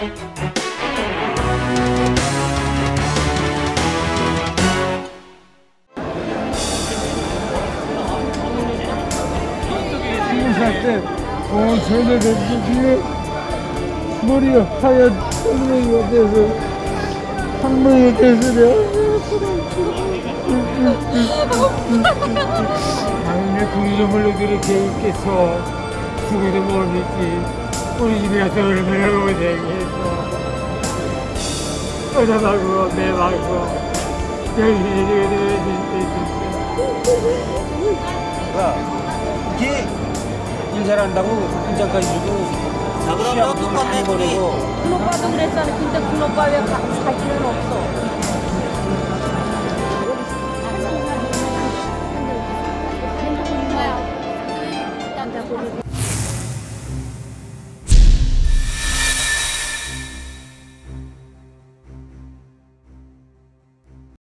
살때 온 세대가 뒤에 머리가 하얀 할머니가 돼서 할머니가 돼서 내가 아니 내 구이름을 그렇게 있겠어 죽어도 모르겠지 우리 집에 가서 얼마나 고생했어 여자 말고 내 말고 이게 일 잘한다고 현장까지 주고 자, 그럼 너 똑같네, 큰 오빠도 그랬잖아. 근데 큰 오빠 왜 가, 갈 필요는 없어.